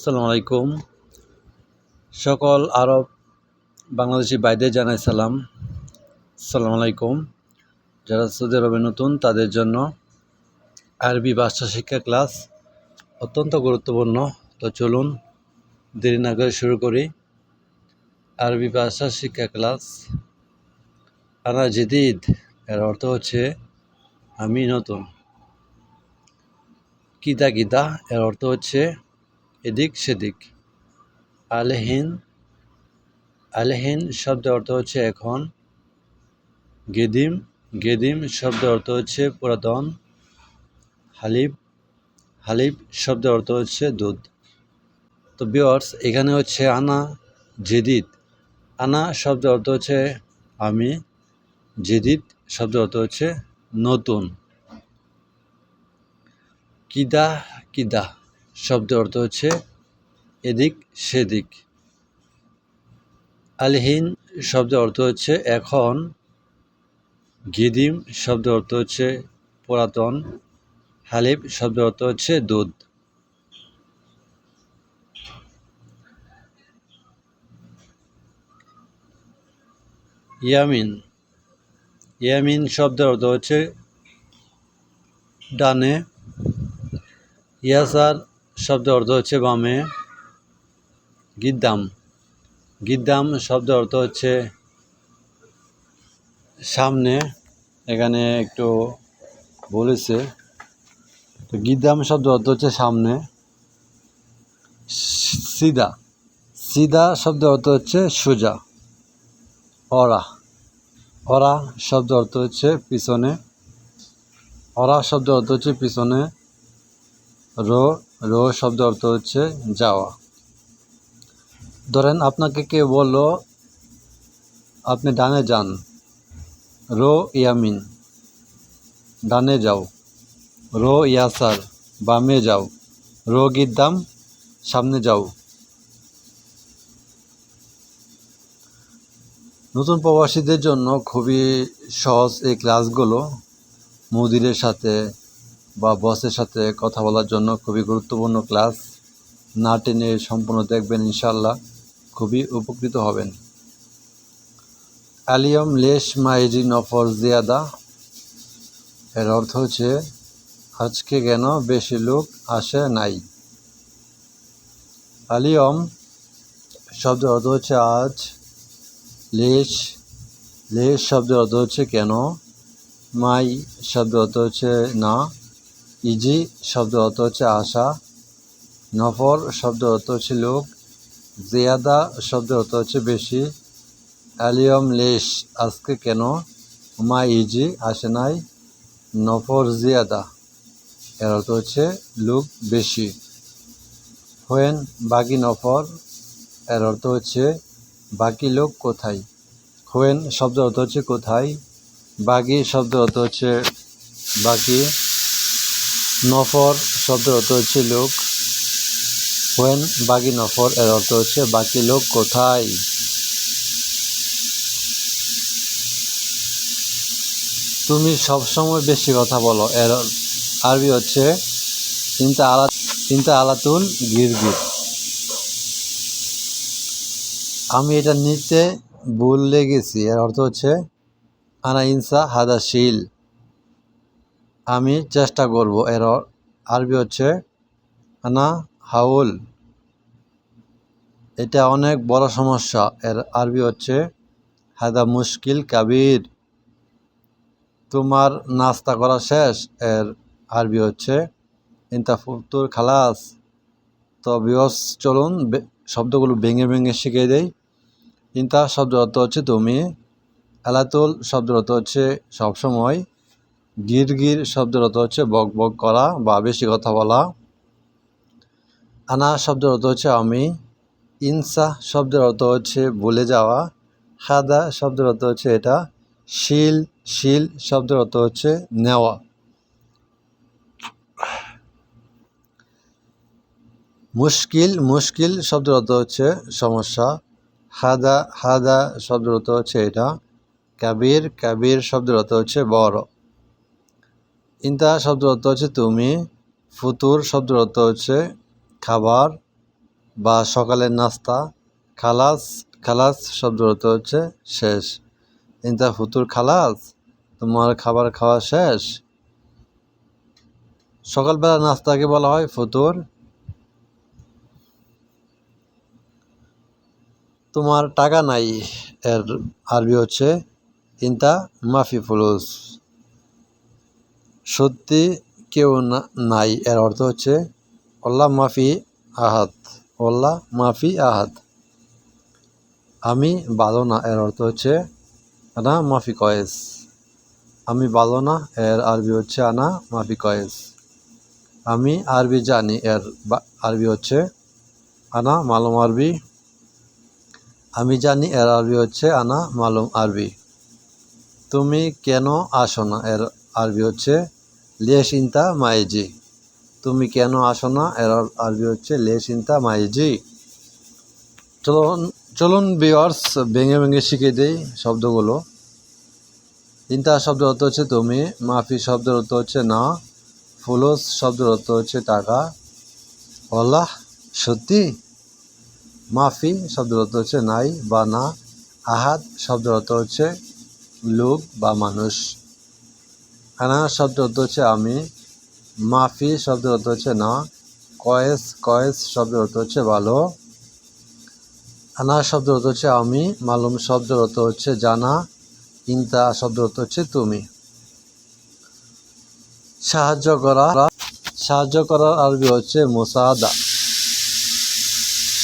আসসালামু আলাইকুম। সকল আরব বাংলাদেশি ভাইদের জানাই সালাম। আসসালামু আলাইকুম। যারা সৌদি আরবে নতুন, তাদের জন্য আরবি ভাষা শিক্ষা ক্লাস অত্যন্ত গুরুত্বপূর্ণ। তো চলুন, দেরি না করে শুরু করি। আরবি ভাষা শিক্ষা ক্লাস। আনা জেদিদ, এর অর্থ হচ্ছে, আমি নতুন। কিতা কিতা এর অর্থ হচ্ছে এদিক সেদিক। আলহীন আলহীন শব্দের অর্থ হচ্ছে এখন। গেদিম গেদিম শব্দের অর্থ হচ্ছে পুরাতন। হালিব হালিব শব্দের অর্থ হচ্ছে দুধ। তো বিয়ার্স এখানে হচ্ছে আনা, জেদিদ। আনা শব্দের অর্থ হচ্ছে আমি। জেদিদ শব্দের অর্থ হচ্ছে নতুন। কিদা কিদা শব্দের অর্থ হচ্ছে এদিক, সেদিক। আলহীন শব্দের অর্থ হচ্ছে এখন। গিদিম শব্দের অর্থ হচ্ছে পুরাতন। হালিব শব্দের অর্থ হচ্ছে দুধ। ইয়ামিন। ইয়ামিন শব্দের অর্থ হচ্ছে ডানে। ইয়াসার শব্দের অর্থ হচ্ছে বামে গিদ্দাম। গিদ্দাম শব্দের অর্থ হচ্ছে সামনে, এখানে একটু বলেছে। তো গিদ্দাম শব্দ অর্থ হচ্ছে সামনে। সিদা সিদা শব্দ অর্থ হচ্ছে সোজা। অরা অরা শব্দ অর্থ হচ্ছে পিছনে। অরা শব্দ অর্থ হচ্ছে পিছনে। রো রো শব্দ অর্থ হচ্ছে যাওয়া। ধরেন আপনাকে কেউ বলল, আপনি ডানে যান। রো ইয়ামিন, ডানে যাও। রো ইয়াসার, বামে যাও। রো গিদ্দাম, সামনে যাও। নতুন প্রবাসীদের জন্য খুবই সহজ এই ক্লাসগুলো। মুদিরের সাথে বা বসের সাথে কথা বলার জন্য খুবই গুরুত্বপূর্ণ ক্লাস। না টেনে সম্পূর্ণ দেখবেন ইনশাল্লাহ খুবই উপকৃত হবেন। আলিয়ম লেশ মাইজি নফর জিয়াদা। এর অর্থ হচ্ছে, আজকে কেন বেশি লোক আসে নাই? আলিয়ম শব্দের অর্থ হচ্ছে, আজ লেশ লেশ শব্দের অর্থ হচ্ছে কেন? মাই শব্দ অর্থ হচ্ছে না। ইজি শব্দ অর্থ হচ্ছে আশা। নফর শব্দ অর্থ হচ্ছে লোক। জিয়াদা শব্দ অর্থ হচ্ছে বেশি। অ্যালিয়ম লেশ, আজকে কেন? মা ইজি আসে নাই। নফর জিয়াদা, এর অর্থ হচ্ছে লোক বেশি। হোয়েন, বাকি নফর এর অর্থ হচ্ছে বাকি লোক কোথায়? হোয়েন শব্দ অর্থ হচ্ছে কোথায়? বাকি শব্দ অর্থ হচ্ছে বাকি। নফর শব্দের অর্থ হচ্ছে লোক। হোয়েন বাকি নফর এর অর্থ হচ্ছে বাকি লোক কোথায়? তুমি সবসময় বেশি কথা বলো, এর আরবি হচ্ছে চিন্তা আলা চিন্তা আলাতুল গিরগির। আমি এটা নিতে ভুল লেগেছি, এর অর্থ হচ্ছে আনা ইনসা হাদা শিল। আমি চেষ্টা করব এর আরবি হচ্ছে আনা হাউল। এটা অনেক বড় সমস্যা। এর আরবি হচ্ছে হাদা মুশকিল কাবির। তোমার নাস্তা করা শেষ। এর আরবি হচ্ছে ইন্তা ফুতুর খালাস। তো বিয়স চলুন শব্দগুলো ভেঙে ভেঙে শিখিয়ে দেই। ইন্তা শব্দ অর্থ হচ্ছে তুমি। আলাতুল শব্দের অর্থ হচ্ছে সবসময় গির গির শব্দের অর্থ হচ্ছে বক বক করা বা বেশি কথা বলা। আনা শব্দের অর্থ হচ্ছে আমি। ইনসা শব্দের অর্থ হচ্ছে ভুলে যাওয়া। হাদা শব্দের অর্থ হচ্ছে এটা। শিল শিল শব্দের অর্থ হচ্ছে নেওয়া। মুশকিল মুশকিল শব্দের অর্থ হচ্ছে সমস্যা। হাদা হাদা শব্দের অর্থ হচ্ছে এটা। কাবির কাবির শব্দের অর্থ হচ্ছে বড়। ইন্তা শব্দের অর্থ হচ্ছে তুমি, ফুতুর শব্দের অর্থ হচ্ছে খাবার বা সকালের নাস্তা, খালাস খালাস শব্দের অর্থ হচ্ছে শেষ। ইন্তা ফুতুর খালাস, তোমার খাবার খাওয়া শেষ। সকালবেলা নাস্তাকে বলা হয় ফুতুর। তোমার টাকা নাই, এর আরবি হচ্ছে ইন্তা মাফি ফুলুস। সত্যি কেউ না- নাই। এর অর্থ হচ্ছে অল্লাহ মাফি আহাত অল্লাহ মাফি আহাত আমি ভালো না, এর অর্থ হচ্ছে, আনা মাফি কয়েস। আমি ভালো না, এর আরবি হচ্ছে, আনা মাফি কয়েস। আমি আরবি জানি, এর আরবি হচ্ছে, আনা মালুম আরবি। আমি জানি, এর আরবি হচ্ছে, আনা মালুম আরবি। তুমি কেন আসো না, এর আরবি হচ্ছে লেশ ইন্তা মাইজি। তুমি কেন আসো না? এর আরবি হচ্ছে লেশ ইন্তা মাইজি। চলুন চলুন বিয়ার্স ভেঙে ভেঙে শিখে দেই শব্দগুলো। ইন্তা শব্দের অর্থ হচ্ছে তুমি, মাফি শব্দের অর্থ হচ্ছে না, ফুলস শব্দের অর্থ হচ্ছে টাকা। অল্লাহ সত্যি? মাফি শব্দের অর্থ হচ্ছে নাই বা না। আহাদ শব্দের অর্থ হচ্ছে লোক বা মানুষ। আনা শব্দের অর্থ হচ্ছে আমি, মাফি শব্দের অর্থ হচ্ছে না, কয়েস কয়েস শব্দের অর্থ হচ্ছে ভালো আনা শব্দের অর্থ হচ্ছে আমি, মালুম শব্দের অর্থ হচ্ছে জানা, ইন্তা শব্দের অর্থ হচ্ছে তুমি। সাহায্য করা, সাহায্য করার আরবি হচ্ছে মোসাদা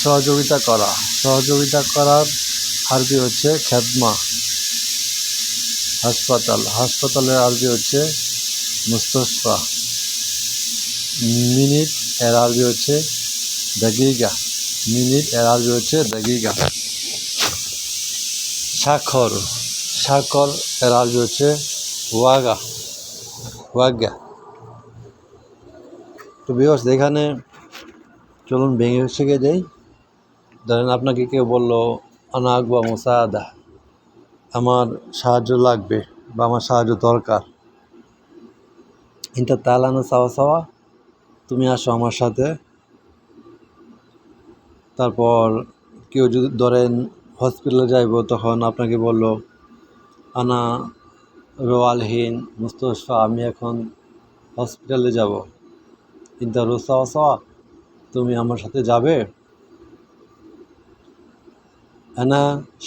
সহযোগিতা করা, সহযোগিতা করার আরবি হচ্ছে খেদমা। হাসপাতাল। হাসপাতালের আরবি হচ্ছে মুস্তফা। মিনিট এর আরবি হচ্ছে দাগিগা। মিনিট এর আরবি হচ্ছে দাগিগা। স্বাক্ষর সাক্ষর এর আরবি হচ্ছে ওয়াগা। ওয়াগা। তো বিহস এখানে চলুন ভেঙে শিখে দেই। ধরেন আপনাকে কেউ বলল আনাক বা মোসাদা। আমার সাহায্য লাগবে বা আমার সাহায্য দরকার। ইন্টার তালানো চাওয়া চাওয়া তুমি আসো আমার সাথে। তারপর কেউ যদি ধরেন হসপিটালে যাইব, তখন আপনাকে বলল, আনা রোয়ালহীন মুস্তফা, আমি এখন হসপিটালে যাব। রোজ চাওয়া চাওয়া তুমি আমার সাথে যাবে? আনা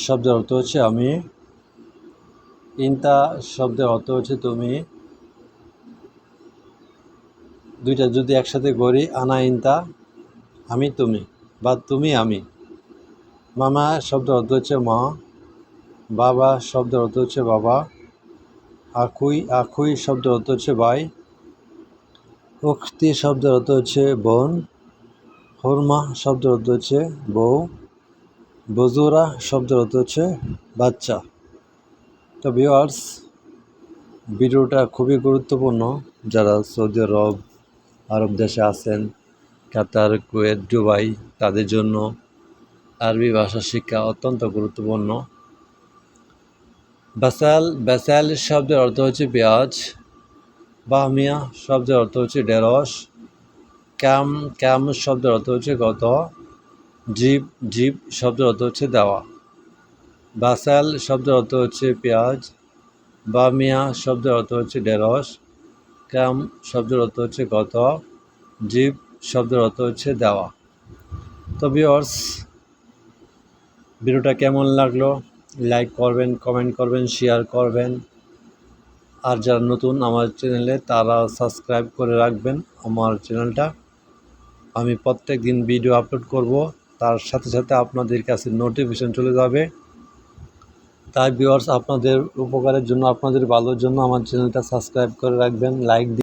শব্দের অর্থ হচ্ছে আমি ইন্তা শব্দের অর্থ হচ্ছে তুমি দুইটা যদি একসাথে করি, আনা, ইন্তা, আমি, তুমি, বা তুমি, আমি। মামা শব্দের অর্থ হচ্ছে মা, বাবা শব্দের অর্থ হচ্ছে বাবা, আকুই আকুই শব্দের অর্থ হচ্ছে ভাই, উক্তি শব্দের অর্থ হচ্ছে বোন, হরমা শব্দের অর্থ হচ্ছে বউ, বজুরা শব্দের অর্থ হচ্ছে বাচ্চা। তো ভিওয়ার্স ভিডিওটা খুবই গুরুত্বপূর্ণ। যারা সৌদি আরব আরব দেশে আছেন, কাতার, কুয়েত, দুবাই, তাদের জন্য আরবি ভাষা শিক্ষা অত্যন্ত গুরুত্বপূর্ণ। বাসাল বাসাল শব্দের অর্থ হচ্ছে পেঁয়াজ, বাহমিয়া শব্দের অর্থ হচ্ছে ঢেঁড়স, ক্যাম ক্যাম শব্দের অর্থ হচ্ছে গত জীব জীব শব্দের অর্থ হচ্ছে দেওয়া। বাসাল শব্দের অর্থ হচ্ছে পেঁয়াজ বামিয়া শব্দের অর্থ হচ্ছে ঢেঁড়স ক্যাম শব্দের অর্থ হচ্ছে গত, জীব শব্দের অর্থ হচ্ছে দেওয়া। তো ভিওর্স ভিডিওটা কেমন লাগল? লাইক করবেন কমেন্ট করবেন শেয়ার করবেন। আর যারা নতুন আমার চ্যানেলে তারা সাবস্ক্রাইব করে রাখবেন আমার চ্যানেলটা আমি প্রত্যেক দিন ভিডিও আপলোড করব, তার সাথে সাথে আপনাদের কাছে নোটিফিকেশন চলে যাবে। তাই ভিউয়ার্স আপনাদের উপকারের জন্য আপনাদের ভালোর জন্য আমার চ্যানেলটা সাবস্ক্রাইব করে রাখবেন লাইক